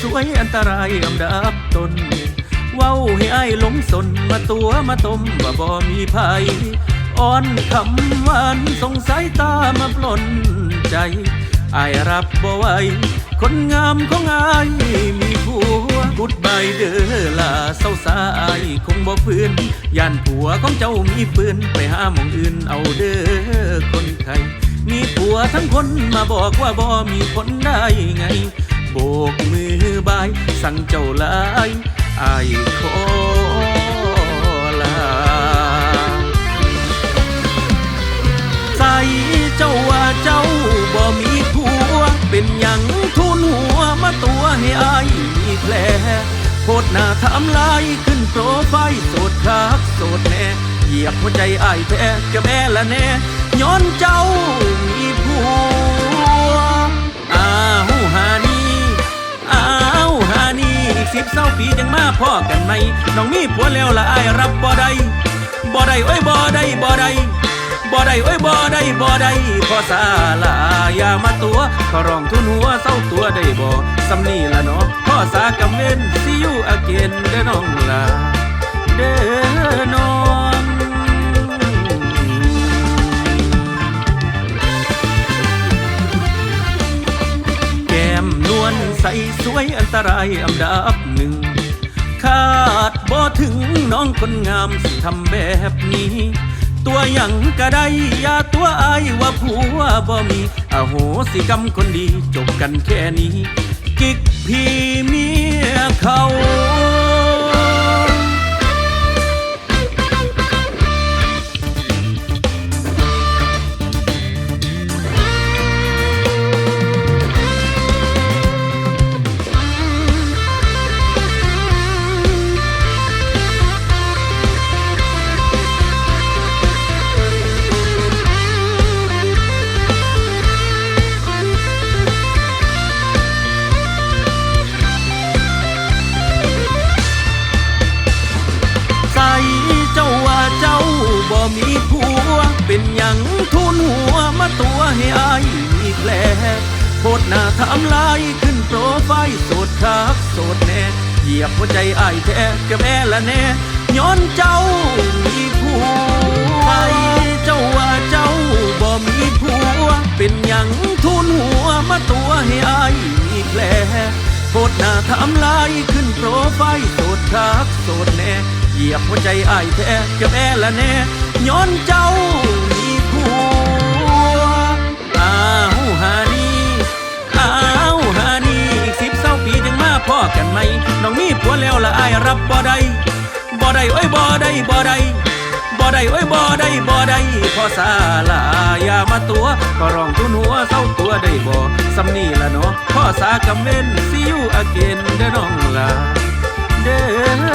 สวยอันตรายอันดับต้นเว้าให้อ้ายหลงสนมาตัวมาต้มว่าบ่มีภัยอ่อนคำหวานสงสายตามาปล้นใจอายรับบ่ไหวคนงามของอายมีผัวกุดใบเด้อล่ะเศร้าสายคงบ่ฟื้นย่านผัวของเจ้ามีปืนไปหาหมองอื่นเอาเด้อคนไทยมีผัวทั้งคนมาบอกว่าบ่มีคนได้ไง สั่งเจ้าลายอายขอลาใส่เจ้าว่าเจ้าบ่มีผัว เป็นหยังทุนหัวมาตัวให้อายมีแผลโคตรหน้าทำลายขึ้นโปรไฟล์โสดคักโสดแน่เหยียบหัวใจอายแท้กับแม่ละแน่ย้อนเจ้ามีผัว ปียังมาพ่อกันไหมน้องมีผัวแล้วละอายรับบ่ได้บ่ได้โอ้ยบ่ได้บ่ได้บ่ได้โอ้ยบ่ได้บ่ได้พอสาลาอย่ามาตัวขอร้องทุนหัวเศร้าตัวได้บ่สำนี่ละเนาะพ่อสากำเว้นสิอยู่อาเกนเด้อน้องลาเด้อน้อง ใสสวยอันตรายอันดับหนึ่ง คาดบ่ถึงน้องคนงามสิทำแบบนี้ ตัวอยังก็ได้ยาตัวอายว่าผัวบ่มีอโหสิกรรมคนดีจบกันแค่นี้ กิกพี่เมียเขา มีผัว เป็นหยังทุนหัวมาตัวให้อายมีแผลโคตรหน้าทำลายขึ้นโปรไฟล์โสดคักโสดแน่เหยียบหัวใจอายแท้กับแม่ละแน่ย้อนเจ้ามีผัวใส่เจ้าว่าเจ้าบ่มีผัว เป็นหยังทุนหัวมาตัวให้อายมีแผลโคตรหน้าทำลายขึ้นโปรไฟล์โสดคักโสดแน่เหยียบหัวใจอายแท้กับแม่ละแน่ ย้อนเจ้ามีผัวอ้าวหานี่อ้าวหานี่อีกสิบเศร้าปียังมาพ่อกันไหมน้องมีผัวแล้วละอายรับบ่ได้บ่ได้โอ้ยบ่ได้บ่ได้บ่ได้โอ้ยบ่ได้บ่ได้พอสาลาอย่ามาตัวก็ร้องทุนหัวเศร้าตัวได้บ่สำนี่ละเนาะพ่อสากำเว้นสิยูอเกนเด้อน้องลาเด้อ